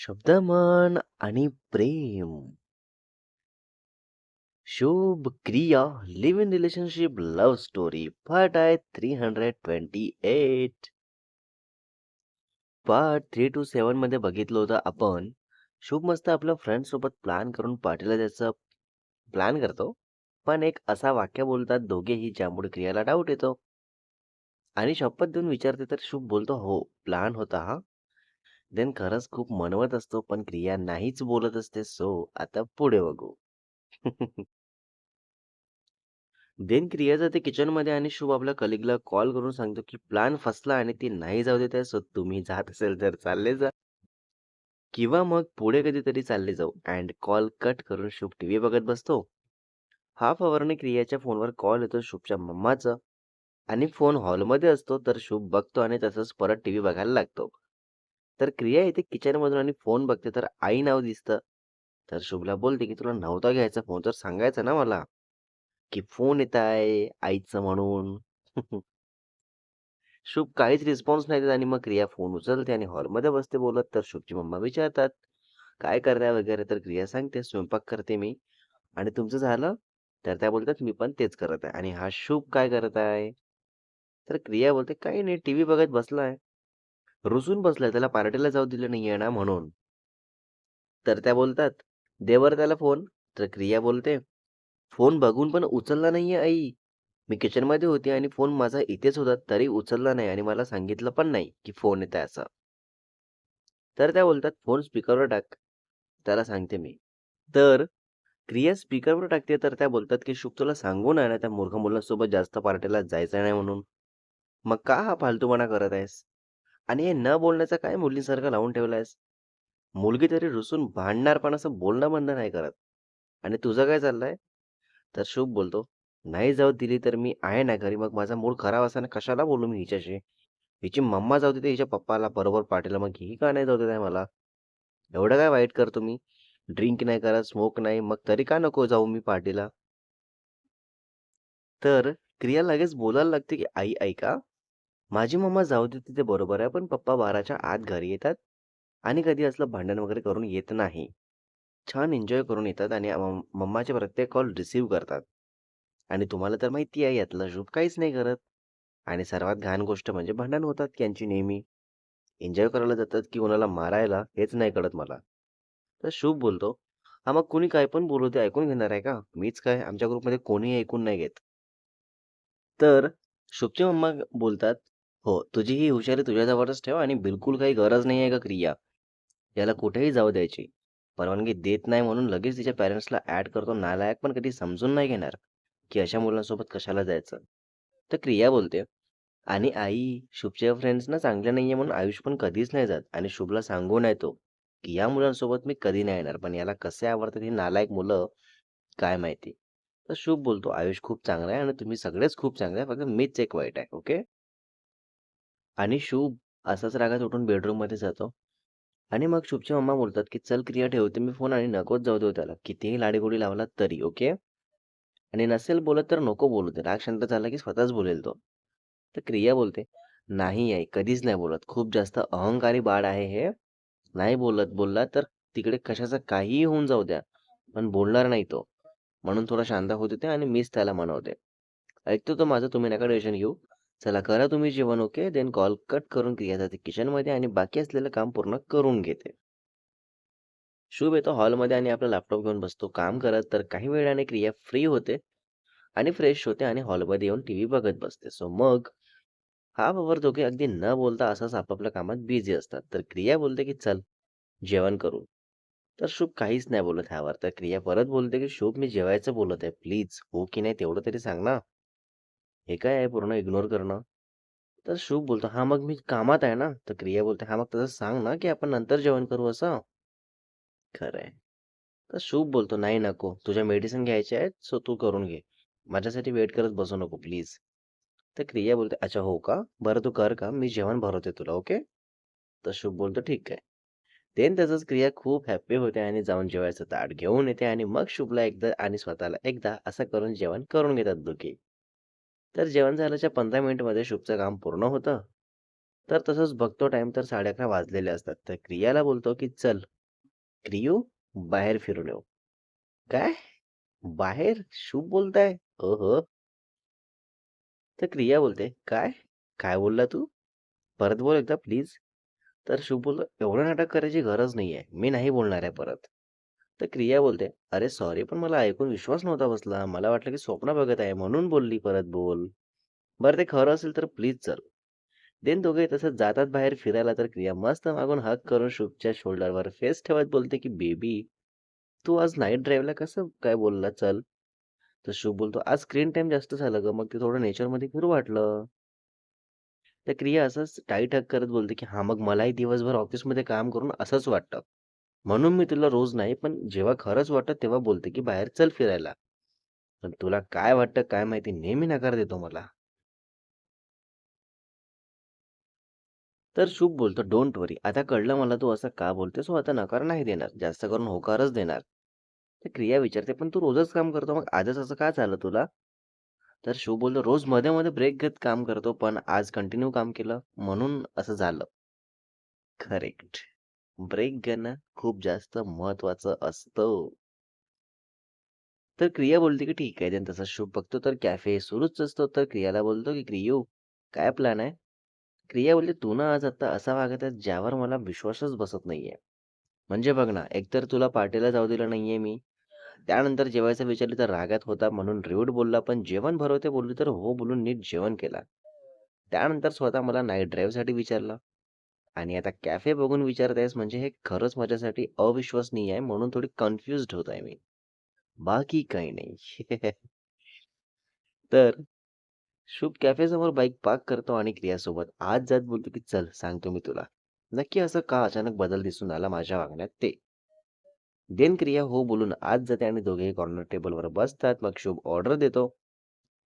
शब्दमन आणि प्रेम. शुभ क्रिया live in relationship love story part आहे 328. पार्ट थ्री टू सेवनमध्ये बघितलं होतं आपण. शुभ मस्त आपल्या फ्रेंड सोबत प्लॅन करून पार्टीला जायचं प्लॅन करतो. पण एक असा वाक्य बोलतात दोघेही ज्यामुळे क्रियाला डाऊट येतो. आणि शपथ देऊन विचारते तर शुभ बोलतो, "हो, प्लॅन होता हा देन खरंच खूप मनवत असतो, पण क्रिया नाहीच बोलत असते. सो आता पुढे बघू. देन क्रिया जाते किचनमध्ये आणि शुभ आपल्या कलीगला कॉल करून सांगतो, की प्लान फसला आणि ती नाही जाऊ देत आहे. सो तुम्ही जात असेल तर चालले जा. किंवा मग पुढे कधीतरी चालले जाऊ. अँड कॉल कट करून शुभ टीव्ही बघत बसतो. हाफ अवरने क्रियाच्या फोनवर कॉल येतो शुभच्या मम्माचा आणि फोन हॉलमध्ये असतो. तर शुभ बघतो आणि तसंच परत टीव्ही बघायला लागतो. तर क्रिया येते किचनमधून आणि फोन बघते तर आई नाव दिसतं. तर शुभला बोलते, की "तुला नव्हता घ्यायचा फोन तर सांगायचं ना मला, की फोन येत आहे आईचं म्हणून." शुभ काहीच रिस्पॉन्स नाही देत आणि मग क्रिया फोन उचलते आणि हॉलमध्ये बसते बोलत. तर शुभची मम्मा विचारतात, "काय करताय वगैरे?" तर क्रिया सांगते, "स्वयंपाक करते मी." आणि "तुमचं झालं?" तर त्या बोलतात, "मी पण तेच करत आहे." आणि हा शुभ काय करत आहे? तर क्रिया बोलते, "काही नाही टीव्ही बघत बसलाय." रुसून बसलाय त्याला पार्टीला जाऊ दिलं नाहीये ना म्हणून. तर त्या बोलतात, देवर त्याला फोन." तर क्रिया बोलते, "फोन बघून पण उचलला नाहीये आई. मी किचनमध्ये होती आणि फोन माझा इथेच होता तरी उचलला नाही आणि मला सांगितलं पण नाही, की फोन येत आहे असा तर त्या बोलतात, "फोन स्पीकरवर टाक." त्याला सांगते मी. तर क्रिया स्पीकरवर टाकते तर त्या बोलतात, की "शुभ तुला सांगून आहे ना त्या मूर्ख मुलांसोबत जास्त पार्टीला जायचं नाही म्हणून. मग का हा फालतूपणा करत आहेस? आणि हे न बोलण्याचा काय मुलींसारखं लावून ठेवलायस? मुलगी तरी रुसून भांडणार पण असं बोलणं बंद नाही करत. आणि तुझं काय चाललंय?" तर शुभ बोलतो, "नाही जाऊ दिली तर मी आहे ना घरी. मग माझा मूड खराब असताना कशाला बोलू मी हिच्याशी? हिची मम्मा जाऊ देते हिच्या पप्पाला बरोबर पार्टीला, मग ही का नाही जाऊ देत आहे मला? एवढं काय वाईट करतो मी? ड्रिंक नाही करत, स्मोक नाही, मग तरी का नको जाऊ मी पार्टीला?" तर क्रिया लगेच बोलायला लागते, की "आई ऐका, माझी मम्मा जाऊ देते ते बरोबर आहे, पण पप्पा 12च्या आत घरी येतात आणि कधी असलं भांडण वगैरे करून येत नाही. छान एन्जॉय करून येतात आणि मम मम्माचे प्रत्येक कॉल रिसीव्ह करतात. आणि तुम्हाला तर माहिती आहे यातलं शुभ काहीच नाही करत. आणि सर्वात घाण गोष्ट म्हणजे भांडण होतात यांची नेहमी. एन्जॉय करायला जातात, की कोणाला मारायला हेच नाही कळत मला." तर शुभ बोलतो, "हां, मग कुणी काय पण बोलू ते ऐकून घेणार आहे का? मीच काय आमच्या ग्रुपमध्ये कोणीही ऐकून नाही घेत." तर शुभची मम्मा बोलतात, "हो, तुझी ही हुशारी तुझ्याजवळच ठेव आणि बिलकुल काही गरज नाही आहे का क्रिया, याला कुठेही जाऊ द्यायची. परवानगी देत नाही म्हणून लगेच तिच्या पॅरेंट्सला ॲड करतो. नालायक पण कधी समजून नाही घेणार, की अशा मुलांसोबत कशाला जायचं." तर क्रिया बोलते, "आणि आई, शुभच्या फ्रेंड्स ना नाही नाहीये म्हणून आयुष पण कधीच नाही जात आणि शुभला सांगून नाही तो, की या मुलांसोबत मी कधी नाही येणार. पण याला कसे आवडतात ही नालायक मुलं, काय माहिती." तर शुभ बोलतो, "आयुष खूप चांगला आहे आणि तुम्ही सगळेच खूप चांगले आहे. फक्त मीच एक वाईट आहे. ओके." आणि शुभ असाच रागात उठून बेडरूममध्ये जातो. आणि मग शुभचे मम्मा बोलतात, की "चल क्रिया ठेवते मी फोन आणि नकोच जाऊ देऊ त्याला. कितीही लाडीगोडी लावला तरी. ओके? आणि नसेल बोलत तर नको बोलू दे. राग शांत झाला की स्वतःच बोलेल तो." तर क्रिया बोलते, "नाही आई, कधीच नाही बोलत. खूप जास्त अहंकारी बाळ आहे हे. नाही बोलत. बोलला तर तिकडे कशाचं काहीही होऊन जाऊ द्या, पण बोलणार नाही तो. म्हणून थोडा शांत होत होते आणि मीच त्याला मनवते. ऐकतो तो माझं, तुम्ही नका टेन्शन घेऊ. चला करा तुम्ही जेवण ओके." देन कॉल कट करून क्रिया जाते किचनमध्ये आणि बाकी असलेलं काम पूर्ण करून घेते. शुभ येतो हॉलमध्ये आणि आपला लॅपटॉप घेऊन बसतो काम करत. तर काही वेळाने क्रिया फ्री होते आणि फ्रेश होते आणि हॉलमध्ये येऊन टीव्ही बघत बसते. सो मग हा अवर दोघे अगदी न बोलता असाच आपापल्या कामात बिझी असतात. तर क्रिया बोलते, की "चल जेवण करू." तर शुभ काहीच नाही बोलत ह्यावर. तर क्रिया परत बोलते, की "शुभ मी जेवायचं बोलत आहे. प्लीज हो की नाही तेवढं तरी सांग ना. हे काय आहे पूर्ण इग्नोर करणं?" तर शुभ बोलतो, हा मग मी कामात आहे ना." तर क्रिया बोलते, हा मग तसं सांग ना, की आपण नंतर जेवण करू असं." खरं आहे. तर शुभ बोलतो, "नाही नको. तुझ्या मेडिसिन घ्यायचे आहेत, सो तू करून घे. माझ्यासाठी वेट करत बसू नको प्लीज." तर क्रिया बोलते, "अच्छा हो का? बरं तू कर का मी जेवण भरवते तुला. ओके?" तर शुभ बोलतो, "ठीक आहे." देन तसंच क्रिया खूप हॅप्पी होते आणि जाऊन जेवायचं ताट घेऊन येते आणि मग शुभला एकदा आणि स्वतःला एकदा असं करून जेवण करून घेतात दोघे. तर जेवण झाल्याच्या 15 मिनिटमध्ये शुभचं काम पूर्ण होतं. तर तसंच बघतो टाइम तर 11:30 वाजलेले असतात. तर क्रियाला बोलतो, की "चल, क्रियू बाहेर फिरून येऊ." "काय? बाहेर?" शुभ बोलताय. अह तर क्रिया बोलते, "काय? काय बोलला तू? परत बोल एकदा प्लीज." तर शुभ बोल "एवढं नाटक करायची गरज नाहीये. मी नाही बोलणार आहे परत." तर क्रिया बोलते, "अरे सॉरी, पण मला ऐकून विश्वास नव्हता बसला. मला वाटलं की स्वप्न बघत आहे म्हणून बोलली परत बोल. बरं ते खरं असेल तर प्लीज चल." देन दोघे तसंच जातात बाहेर फिरायला तर क्रिया मस्त मागून हक करून शुभच्या शोल्डरवर फेस ठेवत बोलते, की "बेबी, तू आज नाईट ड्राईव्हला कसं काय बोलला चल?" तर शुभ बोलतो, "आज स्क्रीन टाइम जास्त झालं ग मग ते थोडं नेचरमध्ये फिरू वाटलं." तर क्रिया असंच टाईट हक करत बोलते, की हा मग मलाही दिवसभर ऑफिसमध्ये काम करून असंच वाटतं. म्हणून मी तुला रोज नाही, पण जेव्हा खरंच वाटतं तेव्हा बोलते, की बाहेर चल फिरायला. पण तुला काय वाटतं काय माहिती नेहमी नकार देतो मला." तर शुभ बोलतो, "डोंट वरी. आता कळलं मला तू असं का बोलते सो हो आता नकार नाही देणार. जास्त करून होकारच देणार." तर क्रिया विचारते, "पण तू रोजच काम करतो, मग आजच असं का झालं तुला?" तर शुभ बोलतो, "रोज मध्ये-मध्ये ब्रेक घेत काम करतो, पण आज कंटिन्यू काम केलं म्हणून असं झालं." करेक्ट. ब्रेक घेणं खूप जास्त महत्वाचं असतं. तर क्रिया बोलते, की "ठीक आहे." त्यांनी तसा शुभ बघतो तर कॅफे सुरूच असतो. तर क्रियाला बोलतो, की क्रियो काय प्लॅन आहे?" क्रिया बोलते, "तू ना आज आता असा वागत आहे ज्यावर मला विश्वासच बसत नाहीये. म्हणजे बघ ना, एकतर तुला पार्टीला जाऊ दिलं नाहीये मी. त्यानंतर जेवायचं विचारलं तर रागात होता म्हणून रूड बोलला, पण जेवण भरवते बोलली तर हो बोलून नीट जेवण केलं. त्यानंतर स्वतः मला नाईट ड्राईव्हसाठी विचारलं आणि आता कॅफे बघून विचारत आहेस म्हणजे हे खरंच माझ्यासाठी अविश्वसनीय आहे म्हणून थोडी कन्फ्युज होत आहे मी. बाकी काही नाही." तर शुभ कॅफे समोर बाईक पार्क करतो आणि क्रियासोबत आज जात बोलतो, की "चल सांगतो मी तुला. नक्की असं का अचानक बदल दिसून आला माझ्या वागण्यात ते." देन क्रिया हो बोलून आज जाते आणि दोघेही कॉर्नर टेबलवर बसतात. मग शुभ ऑर्डर देतो.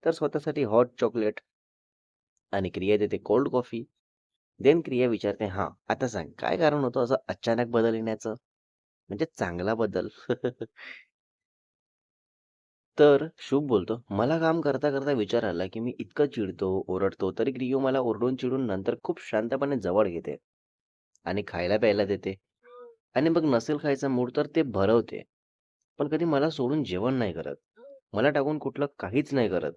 तर स्वतःसाठी हॉट चॉकलेट आणि क्रिया देते कोल्ड कॉफी. देन क्रिया विचारते, हा आता सांग काय कारण होतं असं अचानक बदल येण्याचं? म्हणजे चांगला बदल?" तर शुभ बोलतो, "मला काम करता-करता विचार आला, की मी इतकं चिडतो, ओरडतो, तरी क्रियो मला ओरडून चिडून नंतर खूप शांतपणे जवळ घेते आणि खायला-प्यायला देते आणि मग नसेल खायचा मूड तर ते भरवते. पण कधी मला सोडून जेवण नाही करत. मला टाकून कुठलं काहीच नाही करत.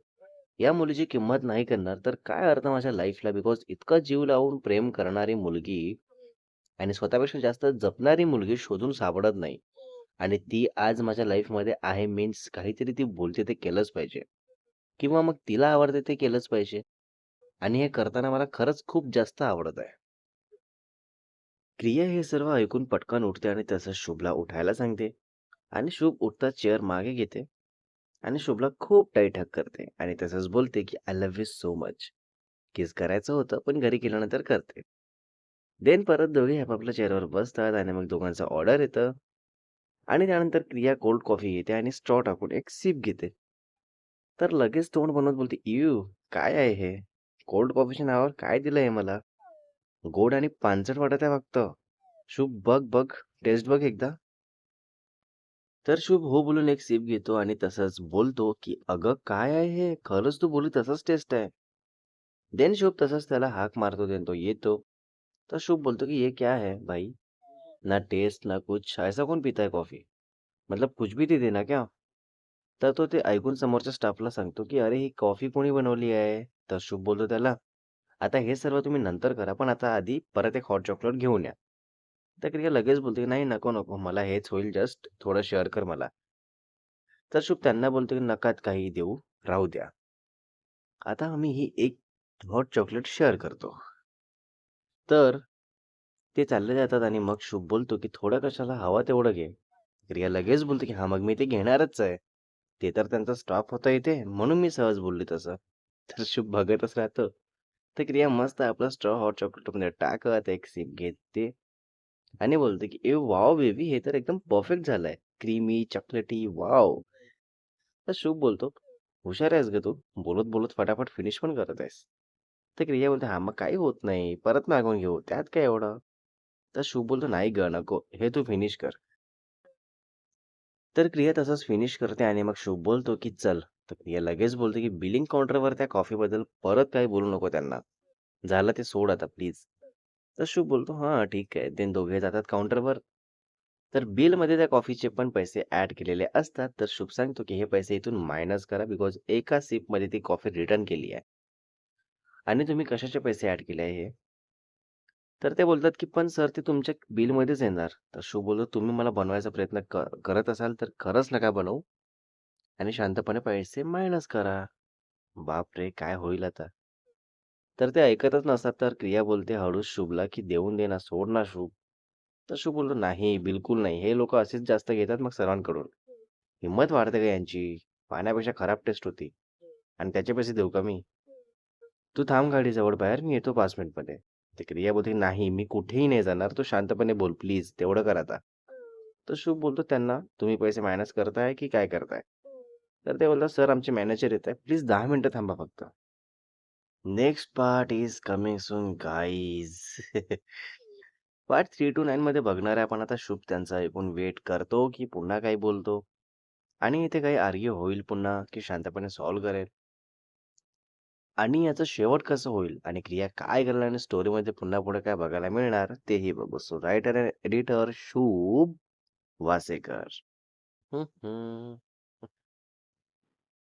या मुलीची किंमत नाही करणार तर काय अर्थ माझ्या लाईफला? बिकॉज इतकं जीव लावून प्रेम करणारी मुलगी आणि स्वतःपेक्षा जास्त जपणारी मुलगी शोधून सापडत नाही. आणि ती आज माझ्या लाईफमध्ये आहे मीन्स काहीतरी ती बोलते ते केलंच पाहिजे. किंवा मग तिला आवडते ते केलंच पाहिजे. आणि हे करताना मला खरंच खूप जास्त आवडत आहे." क्रिया हे सर्व ऐकून पटकन उठते आणि तसंच शुभला उठायला सांगते आणि शुभ उठता चेअर मागे घेते आणि शुभला खूप टाईट हक करते आणि तसंच बोलते, की "I love you so much." Kiss करायचं होतं, पण घरी गेल्यानंतर करते. देन परत दोघे आपापल्या चेअरवर बसतात आणि मग दोघांचं ऑर्डर येतं आणि त्यानंतर क्रिया कोल्ड कॉफी घेते आणि स्ट्रॉ टाकून एक सिप घेते. तर लगेच तोंड बनवत बोलते, यू काय आहे हे? कोल्ड कॉफीच्या नावावर काय दिलंय मला? गोड आणि पानसट वाटत आहे फक्त." शुभ बघ, बघ, टेस्ट बघ एकदा. तर शुभ हो बोलून एक सिप घेतो आणि तसंच बोलतो, की "अगं काय आहे हे? खरंच तू बोलू तसंच टेस्ट आहे." देन शुभ तसंच त्याला हाक मारतो, देन तो येतो. तर शुभ बोलतो, की "ये क्या है भाई? ना टेस्ट ना कुछ, ऐसा कोण पिताय है कॉफी? मतलब कुछ भी ते देना क्या?" तर तो ते ऐकून समोरच्या स्टाफला सांगतो, की "अरे ही कॉफी कोणी बनवली आहे?" तर शुभ बोलतो त्याला, "आता हे सर्व तुम्ही नंतर करा, पण आता आधी परत एक हॉट चॉकलेट घेऊन या." तर क्रिया लगेच बोलते, "नाही, नको, नको. मला हेच होईल जस्ट थोडं शेअर कर मला." तर शुभ त्यांना बोलतो, की "नकात काही देऊ, राहू द्या." आता आम्ही ही एक हॉट चॉकलेट शेअर करतो. तर ते चालले जातात आणि मग शुभ बोलतो, की "थोडं कशाला? हवं तेवढं घे." क्रिया लगेच बोलतो की हा मग मी ते घेणारच आहे. ते तर त्यांचा स्टॉप होता इथे, म्हणून मी सहज बोलली तसं." तर शुभ बघतच राहतं तर क्रिया मस्त आपला स्ट्रॉ हॉट चॉकलेटमध्ये टाकत एक सिप घेते आणि बोलते, की "ए वाव बेबी! हे तर एकदम परफेक्ट झालंय. क्रीमी, चॉकलेटी वाव तर शुभ बोलतो, "हुशार आहेस ग तू. बोलत-बोलत फटाफट फिनिश पण करत आहेस." तर क्रिया बोलते, हा मग काही होत नाही. परत मागवून घेऊ. त्यात काय एवढं?" तर शुभ बोलतो, "नाही ग नको. हे तू फिनिश कर." तर क्रिया तसंच फिनिश करते आणि मग शुभ बोलतो, की "चल." तर क्रिया लगेच बोलते, की "बिलिंग काउंटरवर त्या कॉफीबद्दल परत काही बोलू नको त्यांना. झालं ते सोड आता प्लीज." तर शुभ बोलतो, "हां, ठीक आहे." ते दोघे जातात काउंटरवर. तर बिलमध्ये त्या कॉफीचे पण पैसे ॲड केलेले असतात. तर शुभ सांगतो, की हे पैसे इथून मायनस करा बिकॉज एका सिपमध्ये ती कॉफी रिटर्न केली आहे. आणि तुम्ही कशाचे पैसे ॲड केले आहे हे? तर ते बोलतात, की "पण सर ते तुमच्या बिलमध्येच येणार." तर शुभ बोलतो, "तुम्ही मला बनवायचा प्रयत्न करत असाल तर खरंच नका बनवू आणि शांतपणे पैसे मायनस करा." बापरे! काय होईल आता? तर ते ऐकतच नसतात. तर क्रिया बोलते हळूच शुभला, की "देऊन दे ना, सोड ना शुभ." तर शुभ बोलतो, "नाही, बिलकुल नाही. हे लोक असेच जास्त घेतात मग सर्वांकडून. हिंमत वाढते का यांची? पाण्यापेक्षा खराब टेस्ट होती आणि त्याचे पैसे देऊ का मी? तू थांब गाडीजवळ बाहेर, मी येतो पाच मिनिटमध्ये." ते क्रिया बोलते, "नाही, मी कुठेही नाही जाणार. तू शांतपणे बोल प्लीज. तेवढं कर आता." तर शुभ बोलतो त्यांना, "तुम्ही पैसे मायनस करताय की काय करताय?" तर ते बोलतात, "सर आमचे मॅनेजर येत आहे. प्लीज दहा मिनिटं थांबा फक्त." Next part is coming soon guys. Part three two nine मध्ये बघणार आहे आपण आता शुभ त्यांचा एकूण वेट करतो, की पुन्हा काही बोलतो आणि इथे काही आर्ग्यू होईल पुन्हा, की शांतपणे सॉल्व्ह करेल. आणि याचं शेवट कसं होईल आणि क्रिया काय करेल आणि स्टोरीमध्ये पुन्हा पुढे काय बघायला मिळणार तेही बघू. सो रायटर अँड एडिटर शुभ वासेकर.